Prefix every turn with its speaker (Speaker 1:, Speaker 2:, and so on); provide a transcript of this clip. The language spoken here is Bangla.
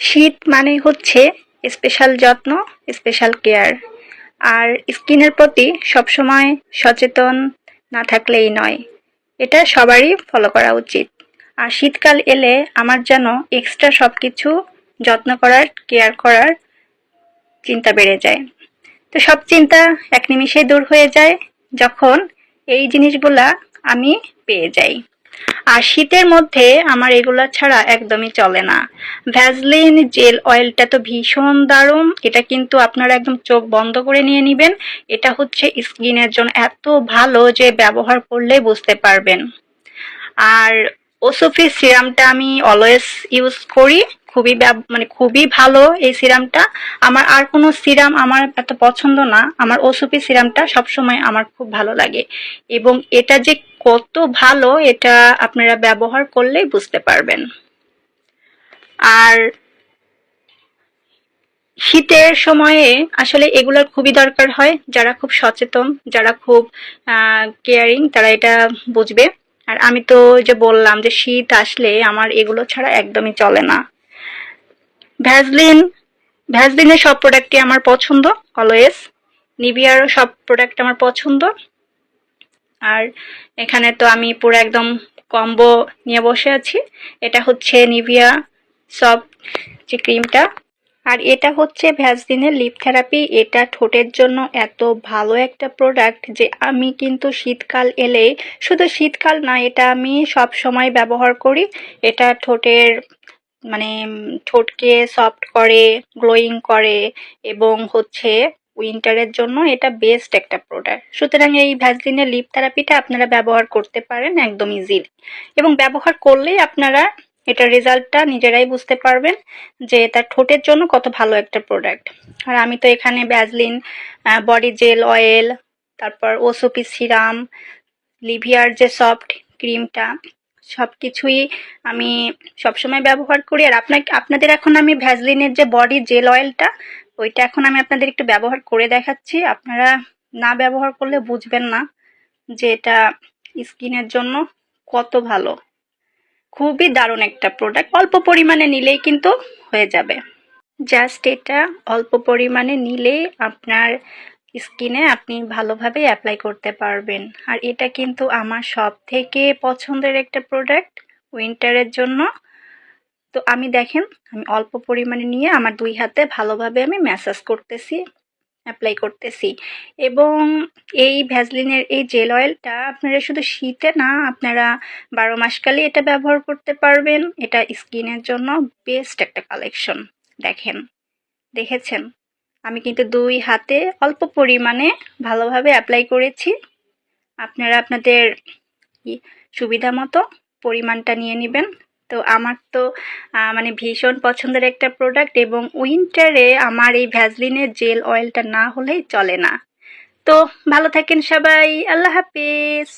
Speaker 1: শীত মানে হচ্ছে স্পেশাল যত্ন স্পেশাল কেয়ার আর স্কিনের প্রতি সবসময় সচেতন না থাকলেই নয়। এটা সবারই ফলো করা উচিত। আর শীতকাল এলে আমার যেন এক্সট্রা সব কিছু যত্ন করার কেয়ার করার চিন্তা বেড়ে যায়। তো সব চিন্তা এক নিমিষেই দূর হয়ে যায় যখন এই জিনিসগুলা আমি পেয়ে যাই। আর শীতের মধ্যে আমার এগুলা ছাড়া একদমই চলে না। ভ্যাজলিন জেল অয়েলটা তো ভীষণ দারুণ। এটা কিন্তু আপনারা একদম চোখ বন্ধ করে নিয়ে নেবেন। এটা হচ্ছে স্কিনের জন্য এত ভালো যে ব্যবহার করলে বুঝতে পারবেন। আর ওসোফি সিরামটা আমি অলওয়েজ ইউজ করি। খুবই মানে খুবই ভালো এই সিরামটা। আমার আর কোনো সিরাম আমার এত পছন্দ না। আমার ওসোফি সিরামটা সবসময় আমার খুব ভালো লাগে। এবং এটা যে কত ভালো, এটা আপনারা ব্যবহার করলেই বুঝতে পারবেন। আর শীতের সময়ে আসলে এগুলোর খুবই দরকার হয়। যারা খুব সচেতন, যারা খুব কেয়ারিং তারা এটা বুঝবে। আর আমি তো যে বললাম যে শীত আসলে আমার এগুলো ছাড়া একদমই চলে না। ভ্যাজলিন ভ্যাজলিনের সব প্রোডাক্টই আমার পছন্দ অলওয়েজ নিভিয়ারও সব প্রোডাক্ট আমার পছন্দ। আর এখানে তো আমি পুরো একদম কম্বো নিয়ে বসে আছি। এটা হচ্ছে নিভিয়া সফট যে ক্রিমটা আর এটা হচ্ছে ভ্যাসলিনের লিপ থেরাপি এটা ঠোঁটের জন্য এত ভালো একটা প্রোডাক্ট যে আমি কিন্তু শীতকাল এলে শুধু শীতকাল না, এটা আমি সব সময় ব্যবহার করি। এটা ঠোঁটের মানে ঠোঁটকে সফট করে গ্লোয়িং করে এবং হচ্ছে উইন্টারের জন্য এটা বেস্ট একটা প্রোডাক্ট সুতরাং এই ভ্যাসলিনের লিপ থেরাপিটা আপনারা ব্যবহার করতে পারেন একদম ইজিলি এবং ব্যবহার করলেই আপনারা এটার রেজাল্টটা নিজেরাই বুঝতে পারবেন যে এটা ঠোঁটের জন্য কত ভালো একটা প্রোডাক্ট আর আমি তো এখানে ভ্যাসলিন বডি জেল অয়েল তারপর ওসোপি সিরাম লিভিয়ার যে সফট ক্রিমটা সব কিছুই আমি সবসময় ব্যবহার করি। আর আপনাকে, আপনাদের এখন আমি ভ্যাজলিনের যে বডি জেল অয়েলটা, ওইটা এখন আমি আপনাদের একটু ব্যবহার করে দেখাচ্ছি। আপনারা না ব্যবহার করলে বুঝবেন না যে এটা স্কিনের জন্য কত ভালো। খুবই দারুণ একটা প্রোডাক্ট। অল্প পরিমাণে নিলেই কিন্তু হয়ে যাবে। জাস্ট এটা অল্প পরিমাণে নিলেই আপনার স্কিনে আপনি ভালোভাবে অ্যাপ্লাই করতে পারবেন। আর এটা কিন্তু আমার সব থেকে পছন্দের একটা প্রোডাক্ট উইন্টারের জন্য। তো আমি দেখেন, আমি অল্প পরিমাণে নিয়ে আমার দুই হাতে ভালোভাবে আমি ম্যাসাজ করতেছি অ্যাপ্লাই করতেছি। এবং এই ভ্যাজলিনের এই জেল অয়েলটা আপনারা শুধু শীতে না, আপনারা বারো মাসকালই এটা ব্যবহার করতে পারবেন। এটা স্কিনের জন্য বেস্ট একটা কালেকশন দেখেন, দেখেছেন? আমি কিন্তু দুই হাতে অল্প পরিমাণে ভালোভাবে অ্যাপ্লাই করেছি। আপনারা আপনাদের সুবিধা মতো পরিমাণটা নিয়ে নেবেন। তো আমার তো মানে ভীষণ পছন্দের একটা প্রোডাক্ট এবং উইন্টারে আমার এই ভ্যাজলিনের জেল অয়েলটা না হলেই চলে না। তো ভালো থাকেন সবাই, আল্লাহ হাফিজ।